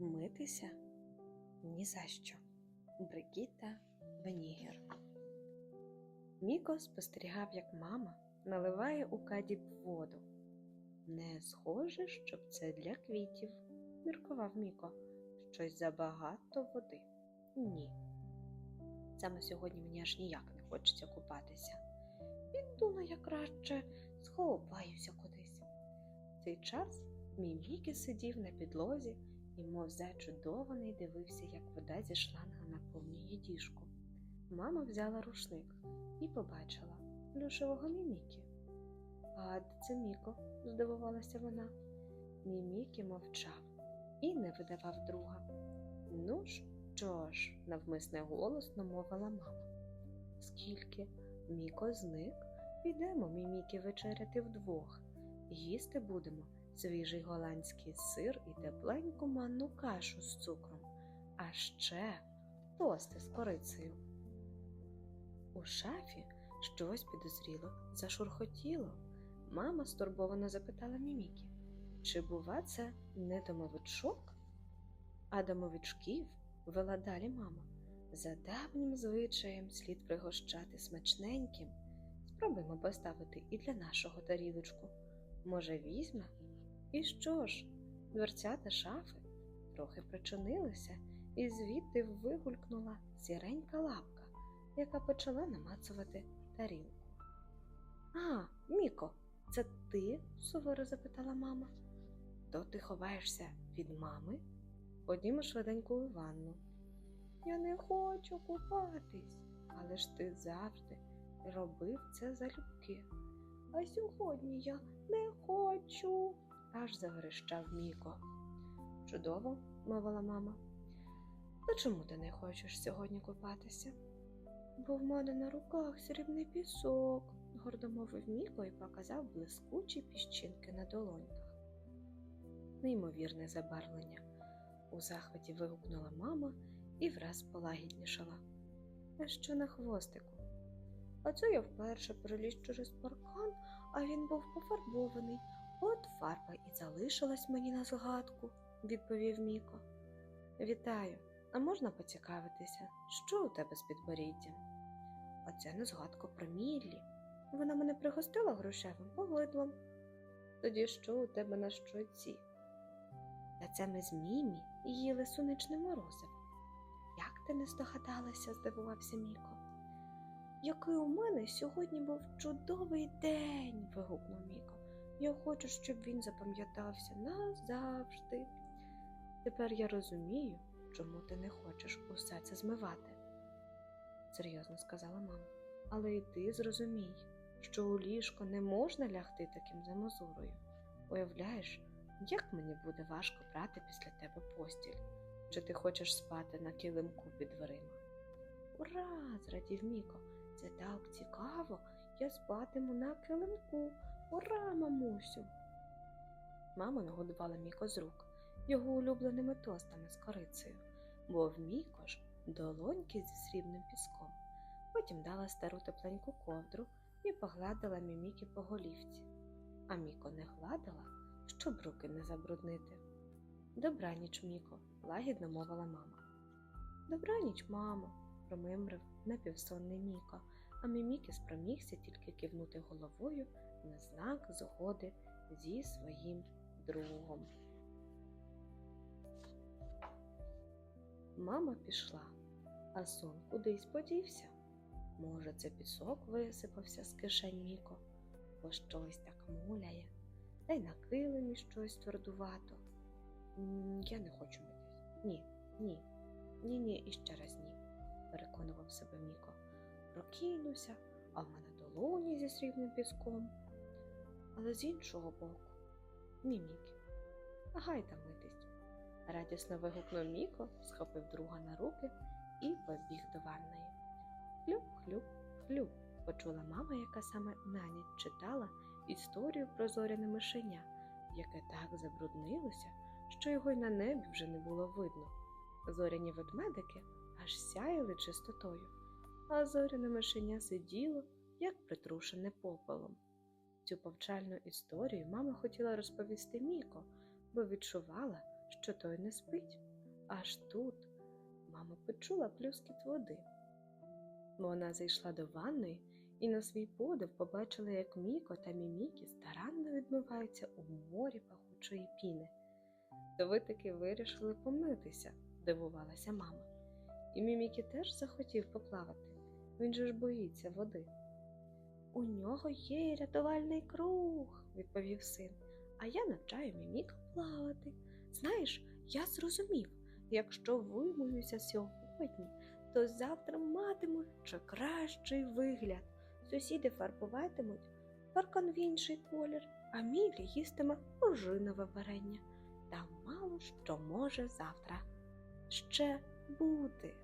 Митися? Ні за що. Бригіта Венігер. Міко спостерігав, як мама наливає у кадіб воду. Не схоже, щоб це для квітів, міркував Міко. Щось забагато води. Ні. Саме сьогодні мені аж ніяк не хочеться купатися. Піду на я краще сховаюся кудись. В цей час мій Мікі сидів на підлозі і, мов зачудований, дивився, як вода зі шланга наповнює діжку. Мама взяла рушник і побачила плюшевого мімікі. А це Міко? здивувалася вона. Мімікі мовчав і не видавав друга. Ну що ж, навмисне голосно мовила мама. Скільки Міко зник, підемо міміки вечеряти вдвох. Їсти будемо свіжий голландський сир і тепленьку манну кашу з цукром, а ще тости з корицею. У шафі щось підозріло зашурхотіло. Мама стурбовано запитала Мімікі, чи, бува, це не домовичок? А домовичків вела далі мама. За давнім звичаєм слід пригощати смачненьким. Спробуємо поставити і для нашого тарілочку. Може, візьме? І що ж? Дверцята шафи трохи причинилися, і звідти вигулькнула сіренька лапка, яка почала намацувати тарілку. А, Міко, це ти? суворо запитала мама. То ти ховаєшся від мами? Ходімо швиденько у ванну. Я не хочу купатись, але ж ти завжди робив це залюбки. А сьогодні я не хочу, аж заверещав Міко. Чудово, мовила мама. То чому ти не хочеш сьогодні купатися? Бо в мене на руках срібний пісок, гордо мовив Міко і показав блискучі піщинки на долоньках. Неймовірне забарвлення. У захваті вигукнула мама і враз полагіднішала. А що на хвостику? А це я вперше переліз через паркан, а він був пофарбований. От фарба і залишилась мені на згадку, відповів Міко. Вітаю, а можна поцікавитися, що у тебе з підборіддям? А це не згадка про Міллі. Вона мене пригостила грошевим повидлом. Тоді що у тебе на щоці? Та це ми з Мімі їли сонячне морозиво. Як ти не здогадалася, здивувався Міко. Який у мене сьогодні був чудовий день. вигукнув Міко. Я хочу, щоб він запам'ятався назавжди. Тепер я розумію, чому ти не хочеш усе це змивати, серйозно сказала мама. Але й ти зрозумій, що у ліжко не можна лягти таким замозурою. Уявляєш, як мені буде важко брати після тебе постіль? Чи ти хочеш спати на килимку під дверима? Ура! зрадів Міко. Це так цікаво. Я спатиму на килимку. Ура, мамусю! Мама нагодувала Міко з рук його улюбленими тостами з корицею, бо в Міко ж долоньки зі срібним піском. Потім дала стару тепленьку ковдру і погладила Міміки по голівці. А Міко не гладила, щоб руки не забруднити. Добраніч, Міко, лагідно мовила мама. Добраніч, мамо, промимрив напівсонний Міко, а Міміки спромігся тільки кивнути головою на знак згоди зі своїм другом. Мама пішла, а сон кудись подівся. Може, це пісок висипався з кишень Міко, бо щось так муляє, та й на килимі щось твердувато. Я не хочу митись. Ні, ні, ні, ні, і ще раз ні, переконував себе Міко. Прокинувся, а в мене долоні зі срібним піском. Але з іншого боку, ні, Мікі, гай там митись. Радісно вигукнув Міко, схопив друга на руки і побіг до ванної. Хлюп, хлюп, хлюп, почула мама, яка саме на ніч читала історію про зоряне мишеня, яке так забруднилося, що його й на небі вже не було видно. Зоряні ведмедики аж сяяли чистотою, а зоряне мишеня сиділо, як притрушене попелом. Цю повчальну історію мама хотіла розповісти Міко, бо відчувала, що той не спить. Аж тут мама почула плюскіт води. Вона зайшла до ванної і на свій подив побачила, як Міко та Мімікі старанно відмиваються у морі пахучої піни. То ви таки вирішили помитися, дивувалася мама. І Мімікі теж захотів поплавати. Він же ж боїться води. У нього є рятувальний круг, відповів син. А я навчаю Міміка плавати. Знаєш, я зрозумів, якщо вимоюся сьогодні, то завтра матиму ще кращий вигляд. Сусіди фарбуватимуть паркан в інший колір, а Мілі їстиме ожинове варення. Та мало що може завтра ще бути.